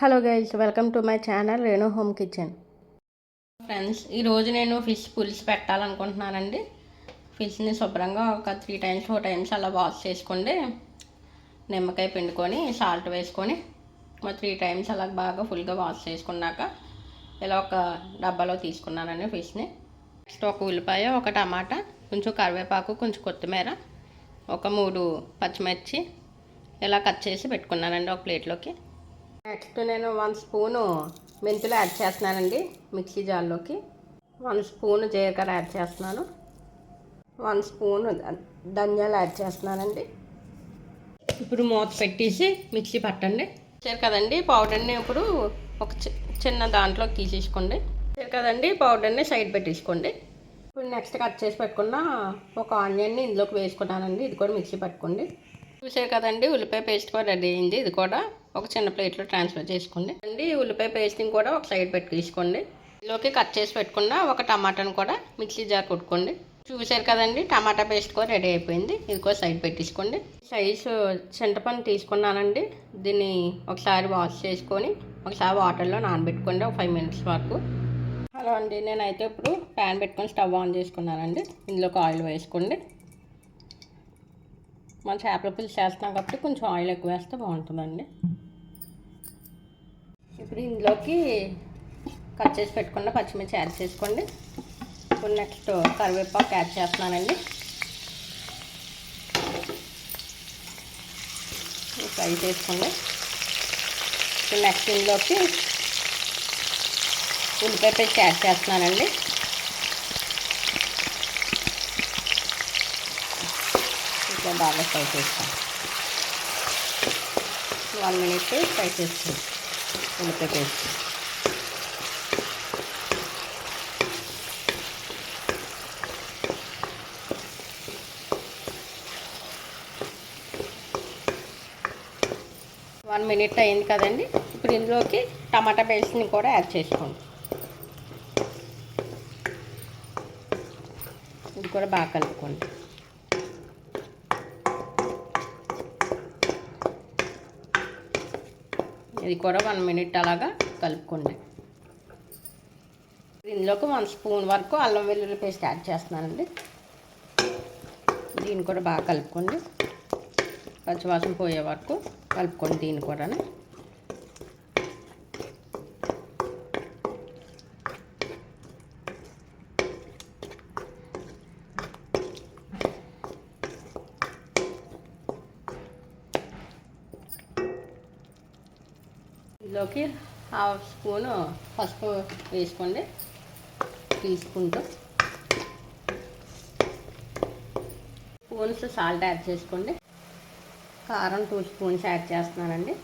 Hello guys welcome to my channel Renu home kitchen. Friends ఈరోజు నేను fish పులుసు పెట్టాలనుకుంటున్నానండి. ఫిష్ని శుభ్రంగా ఒక త్రీ టైమ్స్ ఫోర్ టైమ్స్ అలా వాష్ చేసుకోండి నిమ్మకాయ పిండుకొని సాల్ట్ వేసుకొని ఒక త్రీ టైమ్స్ అలా బాగా ఫుల్గా వాష్ చేసుకున్నాక ఇలా ఒక డబ్బాలో తీసుకున్నానండి ఫిష్ని. నెక్స్ట్ ఒక ఉల్లిపాయ ఒక టమాటా కొంచెం కరివేపాకు కొంచెం కొత్తిమీర ఒక మూడు పచ్చిమిర్చి ఇలా కట్ చేసి పెట్టుకున్నానండి ఒక ప్లేట్లోకి. నెక్స్ట్ నేను వన్ స్పూను మెంతులు యాడ్ చేస్తున్నానండి మిక్సీ జార్లోకి. వన్ స్పూన్ జీలకర్ర యాడ్ చేస్తున్నాను. వన్ స్పూన్ ధనియాలు యాడ్ చేస్తున్నానండి. ఇప్పుడు మూత పెట్టేసి మిక్సీ పట్టండి. సరే కదండి పౌడర్ని ఇప్పుడు ఒక చి- చిన్న దాంట్లోకి తీసేసుకోండి. సరే కదండి పౌడర్ని సైడ్ పెట్టేసుకోండి. ఇప్పుడు నెక్స్ట్ కట్ చేసి పెట్టుకున్న ఒక ఆనియన్ని ఇందులోకి వేసుకున్నానండి ఇది కూడా మిక్సీ పట్టుకోండి. చూసారు కదండి ఉల్లిపాయ పేస్ట్ కూడా రెడీ అయింది. ఇది కూడా ఒక చిన్న ప్లేట్లో ట్రాన్స్ఫర్ చేసుకోండి. అండి ఉల్లిపాయ పేస్ట్ని కూడా ఒక సైడ్ పెట్టి తీసుకోండి. ఇందులోకి కట్ చేసి పెట్టుకున్న ఒక టమాటాను కూడా మిక్సీ జార్ కొట్టుకోండి. చూసారు కదండి టమాటా పేస్ట్ కూడా రెడీ అయిపోయింది. ఇది కూడా సైడ్ పెట్టించుకోండి సైజు చింతపండు తీసుకున్నానండి. దీన్ని ఒకసారి వాష్ చేసుకొని ఒకసారి వాటర్లో నానబెట్టుకోండి ఒక ఫైవ్ మినిట్స్ వరకు. హలో అండి నేనైతే ఇప్పుడు ప్యాన్ పెట్టుకొని స్టవ్ ఆన్ చేసుకున్నానండి. ఇందులోకి ఆయిల్ వేసుకోండి. మన చేపల పులుసు చేస్తున్నాం కాబట్టి కొంచెం ఆయిల్ ఎక్కువ వేస్తే బాగుంటుందండి. ఇప్పుడు ఇందులోకి కట్ చేసి పెట్టుకున్న పచ్చిమిర్చి యాడ్ చేసుకోండి. ఇప్పుడు నెక్స్ట్ కరివేపాకు యాడ్ చేస్తున్నానండి. ఫ్రై చేసుకోండి. ఇప్పుడు నెక్స్ట్ ఇందులోకి ఉల్లిపాయ పేస్ట్ యాడ్ చేస్తున్నానండి. ఇట్లా బాగా ఫ్రై చేస్తాం. వన్ మినిట్ ఫ్రై చేస్తాం. ఉల్లిపాయ పేస్ట్. వన్ మినిట్ అయింది కదండి. ఇప్పుడు ఇందులోకి టమాటా పేస్ట్ని కూడా యాడ్ చేసుకోండి. ఇది కూడా బాగా కలుపుకోండి. ఇది కూడా వన్ మినిట్ అలాగా కలుపుకోండి. ఇందులోకి వన్ స్పూన్ వరకు అల్లం వెల్లుల్లి పేస్ట్ యాడ్ చేస్తున్నానండి. దీన్ని కూడా బాగా కలుపుకోండి. పచ్చివాసన పోయే వరకు కలుపుకోండి దీన్ని కూడా లోకి హాఫ్ స్పూను పసుపు వేసుకోండి. తీసుకుంటూ. స్పూన్స్ సాల్ట్ యాడ్ చేసుకోండి. కారం టూ స్పూన్స్ యాడ్ చేస్తున్నానండి.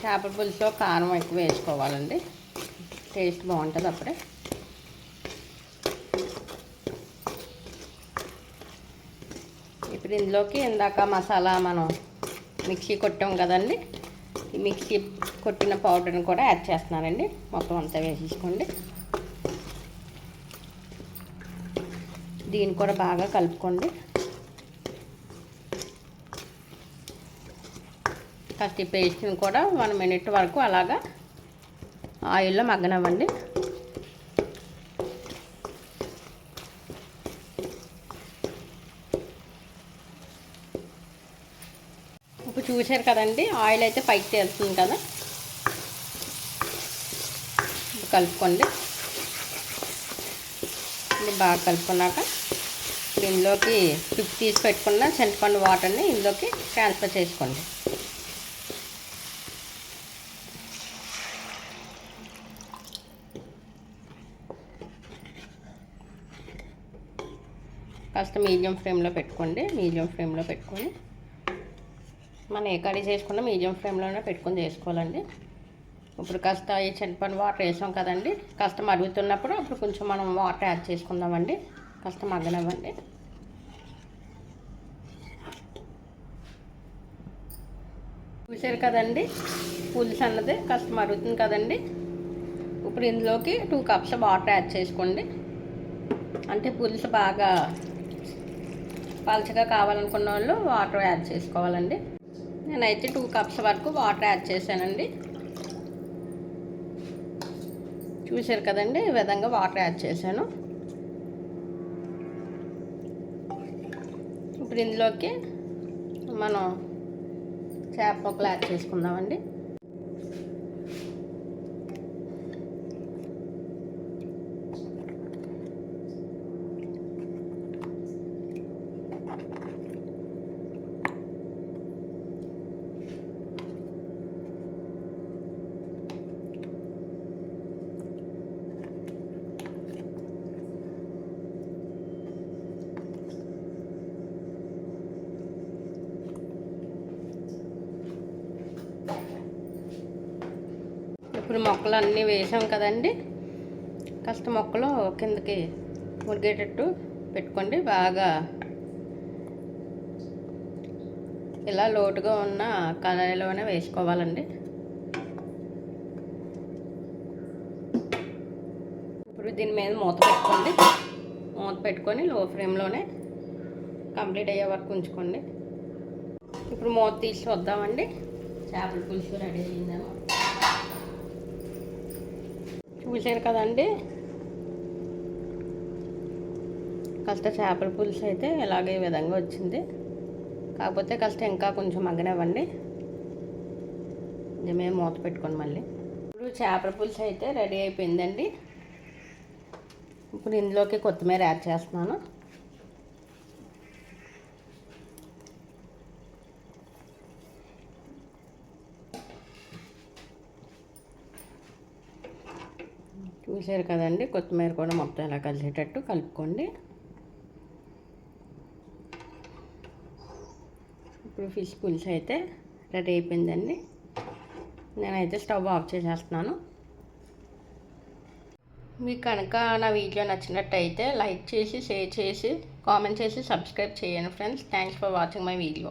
చేపల పులుసులో కారం ఎక్కువ వేసుకోవాలండి. టేస్ట్ బాగుంటుంది అప్పుడే. ఇప్పుడు ఇందులోకి ఇందాక మసాలా మనం మిక్సీ కొట్టాం కదండి. ఈ మిక్సీ కొట్టిన పౌడర్ని కూడా యాడ్ చేస్తున్నానండి. మొత్తం అంతా వేసేసుకోండి. దీన్ని కూడా బాగా కలుపుకోండి. ఫస్ట్ ఈ పేస్ట్ని కూడా వన్ మినిట్ వరకు అలాగా ఆయిల్లో మగ్గనవ్వండి ఇప్పుడు చూశారు కదండి ఆయిల్ అయితే పైకి తేలుతుంది కదా. కలుపుకోండి. ఇది బాగా కలుపుకున్నాక ఇందులోకి ఫిఫ్టీ తీసి పెట్టుకున్న చింతపండు వాటర్ని ఇందులోకి ట్రాన్స్ఫర్ చేసుకోండి. కాస్త మీడియం ఫ్లేమ్లో పెట్టుకోండి మీడియం ఫ్లేమ్లో పెట్టుకొని మనం ఏ కర్రీ చేసుకున్నా మీడియం ఫ్లేమ్లోనే పెట్టుకొని చేసుకోవాలండి. ఇప్పుడు కాస్త ఈ చింతపండు వాటర్ వేసాం కదండి. కాస్త మరుగుతున్నప్పుడు అప్పుడు కొంచెం మనం వాటర్ యాడ్ చేసుకుందామండి. కాస్త మగ్గనివ్వండి. చూసారు కదండి? పులుసు అన్నది కాస్త మరుగుతుంది కదండి. ఇప్పుడు ఇందులోకి టూ కప్స్ వాటర్ యాడ్ చేసుకోండి. అంటే పులుసు బాగా పలచగా కావాలనుకున్న వాళ్ళు వాటర్ యాడ్ చేసుకోవాలండి. నేనైతే టూ కప్స్ వరకు వాటర్ యాడ్ చేశానండి. చూశారు కదండి ఈ విధంగా వాటర్ యాడ్ చేశాను. ఇప్పుడు ఇందులోకి మనం చేప ఒకలు యాడ్ చేసుకుందామండి. ఇప్పుడు మొక్కలు అన్నీ వేసాం కదండి. కాస్త మొక్కలు కిందకి మురిగేటట్టు పెట్టుకోండి. బాగా ఇలా లోటుగా ఉన్న కళాయిలోనే వేసుకోవాలండి. ఇప్పుడు దీని మీద మూత పెట్టుకోండి. మూత పెట్టుకొని లో ఫ్లేమ్లోనే కంప్లీట్ అయ్యే వరకు ఉంచుకోండి. ఇప్పుడు మూత తీసి వద్దామండి చేపల పులుసు రెడీ అయ్యిందేమో చూసారు కదండి. కాస్త చేపల పులుసు అయితే ఇలాగే ఈ విధంగా వచ్చింది. కాకపోతే కాస్త ఇంకా కొంచెం మగ్గనివ్వండి. ఇది మేము మూత పెట్టుకోండి మళ్ళీ. ఇప్పుడు చేపల పులుసు అయితే రెడీ అయిపోయిందండి. ఇప్పుడు ఇందులోకి కొత్తిమీర యాడ్ చేస్తున్నాను. చూసారు కదండి కొత్తిమీర కూడా మొత్తం ఇలా కలిసేటట్టు కలుపుకోండి. ఇప్పుడు ఫిష్ పులుసు అయితే రెడీ అయిపోయిందండి. నేనైతే స్టవ్ ఆఫ్ చేసేస్తున్నాను. మీకు కనుక నా వీడియో నచ్చినట్టయితే లైక్ చేసి షేర్ చేసి కామెంట్ చేసి సబ్స్క్రైబ్ చేయండి friends. Thanks for watching my video.